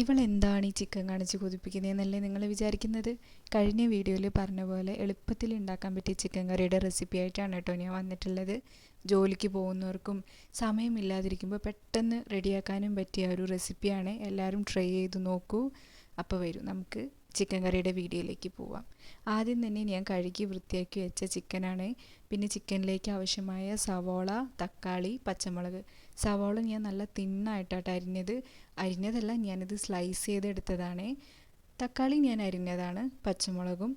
ഇവളെന്താണ് ഈ ചിക്കൻ കാണിച്ച് കൊതിപ്പിക്കുന്നതെന്നല്ലേ നിങ്ങൾ വിചാരിക്കുന്നത്? കഴിഞ്ഞ വീഡിയോയിൽ പറഞ്ഞ പോലെ എളുപ്പത്തിൽ ഉണ്ടാക്കാൻ പറ്റിയ ചിക്കൻ കറിയുടെ റെസിപ്പി ആയിട്ടാണ് കേട്ടോ ഞാൻ വന്നിട്ടുള്ളത്. ജോലിക്ക് പോകുന്നവർക്കും സമയമില്ലാതിരിക്കുമ്പോൾ പെട്ടെന്ന് റെഡിയാക്കാനും പറ്റിയ ഒരു റെസിപ്പിയാണ്. എല്ലാവരും ട്രൈ ചെയ്ത് നോക്കൂ. അപ്പോൾ വരും നമുക്ക് ചിക്കൻ കറിയുടെ വീഡിയോയിലേക്ക് പോവാം. ആദ്യം തന്നെ ഞാൻ കഴുകി വൃത്തിയാക്കി വെച്ച ചിക്കനാണ്. പിന്നെ ചിക്കനിലേക്ക് ആവശ്യമായ സവോള തക്കാളി പച്ചമുളക്. സവോള ഞാൻ നല്ല തിന്നായിട്ടാണ് അരിഞ്ഞത്. അരിഞ്ഞതല്ല ഞാനിത് സ്ലൈസ് ചെയ്തെടുത്തതാണ്. തക്കാളി ഞാൻ അരിഞ്ഞതാണ് പച്ചമുളകും.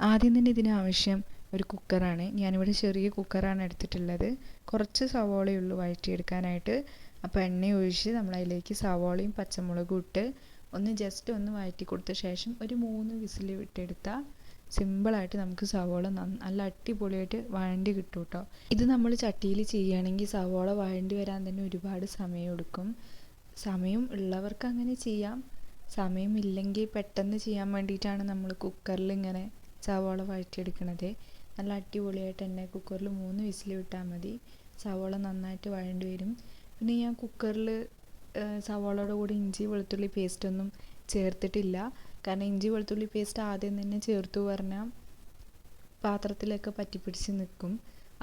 ആദ്യം തന്നെ ഇതിന് ആവശ്യം ഒരു കുക്കറാണ്. ഞാനിവിടെ ചെറിയ കുക്കറാണ് എടുത്തിട്ടുള്ളത്. കുറച്ച് സവോളയുള്ളൂ വഴറ്റിയെടുക്കാനായിട്ട്. അപ്പോൾ എണ്ണ ഒഴിച്ച് നമ്മൾ അതിലേക്ക് സവോളയും പച്ചമുളകും ഇട്ട് ഒന്ന് ജസ്റ്റ് ഒന്ന് വഴറ്റി കൊടുത്ത ശേഷം ഒരു മൂന്ന് വിസിൽ വിട്ടെടുത്താൽ സിമ്പിളായിട്ട് നമുക്ക് സവോള നല്ല അടിപൊളിയായിട്ട് വഴണ്ടി കിട്ടും കേട്ടോ ഇത് നമ്മൾ ചട്ടിയിൽ ചെയ്യുകയാണെങ്കിൽ സവോള വഴണ്ടി വരാൻ തന്നെ ഒരുപാട് സമയം എടുക്കും. സമയം ഉള്ളവർക്ക് അങ്ങനെ ചെയ്യാം. സമയമില്ലെങ്കിൽ പെട്ടെന്ന് ചെയ്യാൻ വേണ്ടിയിട്ടാണ് നമ്മൾ കുക്കറിൽ ഇങ്ങനെ സവോള വഴറ്റിയെടുക്കണത്. നല്ല അടിപൊളിയായിട്ട് തന്നെ കുക്കറിൽ മൂന്ന് വിസിൽ വിട്ടാൽ മതി. സവോള നന്നായിട്ട് വഴണ്ടി വരും. പിന്നെ ഞാൻ കുക്കറിൽ സവോളയുടെ കൂടെ ഇഞ്ചി വെളുത്തുള്ളി പേസ്റ്റൊന്നും ചേർത്തിട്ടില്ല. കാരണം ഇഞ്ചി വെളുത്തുള്ളി പേസ്റ്റ് ആദ്യം തന്നെ ചേർത്തു പറഞ്ഞാൽ പാത്രത്തിലൊക്കെ പറ്റിപ്പിടിച്ച് നിൽക്കും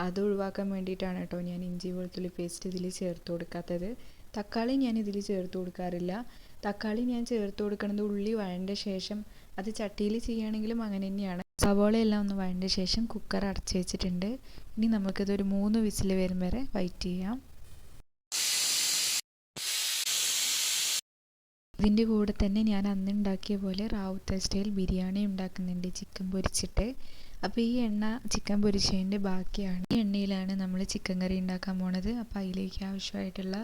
അത് ഒഴിവാക്കാൻ വേണ്ടിയിട്ടാണ് കേട്ടോ ഞാൻ ഇഞ്ചി വെളുത്തുള്ളി പേസ്റ്റ് ഇതിൽ ചേർത്ത് കൊടുക്കാത്തത്. തക്കാളി ഞാൻ ഇതിൽ ചേർത്ത് കൊടുക്കാറില്ല. തക്കാളി ഞാൻ ചേർത്ത് കൊടുക്കുന്നത് ഉള്ളി വഴണ്ട ശേഷം അത് ചട്ടിയിൽ ചെയ്യുകയാണെങ്കിലും അങ്ങനെ തന്നെയാണ്. സവോളയെല്ലാം ഒന്ന് വഴണ്ട ശേഷം കുക്കർ അടച്ചു വെച്ചിട്ടുണ്ട്. ഇനി നമുക്കിതൊരു മൂന്ന് വിസിൽ വരും വരെ വെയിറ്റ് ചെയ്യാം. ഇതിന്റെ കൂടെ തന്നെ ഞാൻ അന്ന് ഉണ്ടാക്കിയ പോലെ റാവുത്ത സ്റ്റൈൽ ബിരിയാണി ഉണ്ടാക്കുന്നുണ്ട് ചിക്കൻ പൊരിച്ചിട്ട്. അപ്പോൾ ഈ എണ്ണ ചിക്കൻ പൊരിച്ചതിന്റെ ബാക്കിയാണ്. ഈ എണ്ണയിലാണ് നമ്മൾ ചിക്കൻ കറി ഉണ്ടാക്കാൻ പോണത്. അപ്പോൾ അതിലേക്ക് ആവശ്യമായിട്ടുള്ള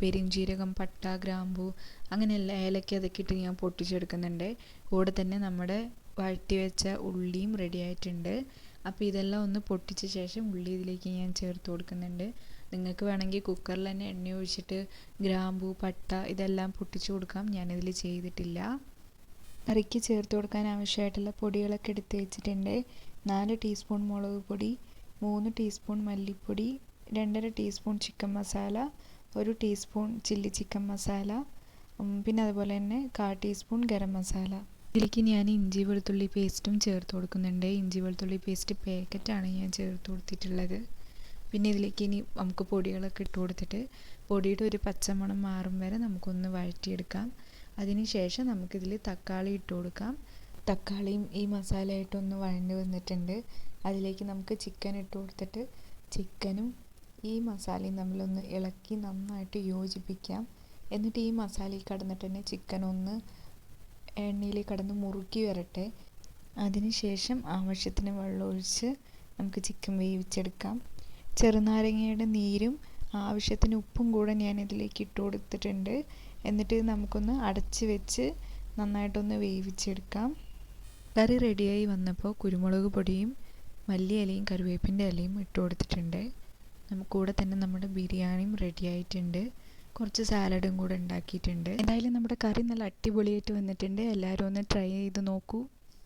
പെരിഞ്ചീരകം പട്ട ഗ്രാമ്പു അങ്ങനെയുള്ള ഏലക്ക അതൊക്കെ ഇട്ട് ഞാൻ പൊട്ടിച്ചെടുക്കുന്നുണ്ട്. കൂടെ തന്നെ നമ്മുടെ വഴറ്റി വെച്ച ഉള്ളിയും റെഡി ആയിട്ടുണ്ട്. അപ്പോൾ ഇതെല്ലാം ഒന്ന് പൊട്ടിച്ച ശേഷം ഉള്ളി ഇതിലേക്ക് ഞാൻ ചേർത്ത് കൊടുക്കുന്നുണ്ട്. നിങ്ങൾക്ക് വേണമെങ്കിൽ കുക്കറിൽ തന്നെ എണ്ണ ഒഴിച്ചിട്ട് ഗ്രാമ്പൂ പട്ട ഇതെല്ലാം പൊട്ടിച്ചു കൊടുക്കാം. ഞാനിതിൽ ചെയ്തിട്ടില്ല. കറിക്ക് ചേർത്ത് കൊടുക്കാൻ ആവശ്യമായിട്ടുള്ള പൊടികളൊക്കെ എടുത്ത് വെച്ചിട്ടുണ്ട്. നാല് ടീസ്പൂൺ മുളക് പൊടി മൂന്ന് ടീസ്പൂൺ മല്ലിപ്പൊടി രണ്ടര ടീസ്പൂൺ ചിക്കൻ മസാല ഒരു ടീസ്പൂൺ ചില്ലി ചിക്കൻ മസാല പിന്നെ അതുപോലെ തന്നെ കാ ടീസ്പൂൺ ഗരം മസാല ഇതിലേക്ക് ഞാൻ ഇഞ്ചി വെളുത്തുള്ളി പേസ്റ്റും ചേർത്ത് കൊടുക്കുന്നുണ്ട്. ഇഞ്ചി വെളുത്തുള്ളി പേസ്റ്റ് പാക്കറ്റാണ് ഞാൻ ചേർത്ത് കൊടുത്തിട്ടുള്ളത്. പിന്നെ ഇതിലേക്ക് ഇനി നമുക്ക് പൊടികളൊക്കെ ഇട്ട് കൊടുത്തിട്ട് പൊടിയുടെ ഒരു പച്ചമണം മാറും വരെ നമുക്കൊന്ന് വഴറ്റിയെടുക്കാം. അതിനുശേഷം നമുക്കിതിൽ തക്കാളി ഇട്ട് കൊടുക്കാം. തക്കാളിയും ഈ മസാലയായിട്ടൊന്ന് വഴണ്ട് വന്നിട്ടുണ്ട്. അതിലേക്ക് നമുക്ക് ചിക്കൻ ഇട്ട് കൊടുത്തിട്ട് ചിക്കനും ഈ മസാലയും തമ്മിലൊന്ന് ഇളക്കി നന്നായിട്ട് യോജിപ്പിക്കാം. എന്നിട്ട് ഈ മസാലയിൽ കടന്നിട്ട് തന്നെ ചിക്കൻ ഒന്ന് എണ്ണയിൽ കടന്ന് മുറുക്കി വരട്ടെ. അതിനുശേഷം ആവശ്യത്തിന് വെള്ളമൊഴിച്ച് നമുക്ക് ചിക്കൻ വേവിച്ചെടുക്കാം. ചെറുനാരങ്ങയുടെ നീരും ആവശ്യത്തിന് ഉപ്പും കൂടെ ഞാൻ ഇതിലേക്ക് ഇട്ട് കൊടുത്തിട്ടുണ്ട്. എന്നിട്ട് നമുക്കൊന്ന് അടച്ച് വെച്ച് നന്നായിട്ടൊന്ന് വേവിച്ചെടുക്കാം. കറി റെഡിയായി വന്നപ്പോൾ കുരുമുളക് പൊടിയും മല്ലി ഇലയും കറിവേപ്പിന്റെ ഇലയും ഇട്ട് കൊടുത്തിട്ടുണ്ട്. നമുക്ക് കൂടെ തന്നെ നമ്മുടെ ബിരിയാണിയും റെഡിയായിട്ടുണ്ട് കുറച്ച് സാലഡും കൂടെ ഉണ്ടാക്കിയിട്ടുണ്ട്. എന്തായാലും നമ്മുടെ കറി നല്ല അടിപൊളിയായിട്ട് വന്നിട്ടുണ്ട്. എല്ലാവരും ഒന്ന് ട്രൈ ചെയ്ത് നോക്കൂ.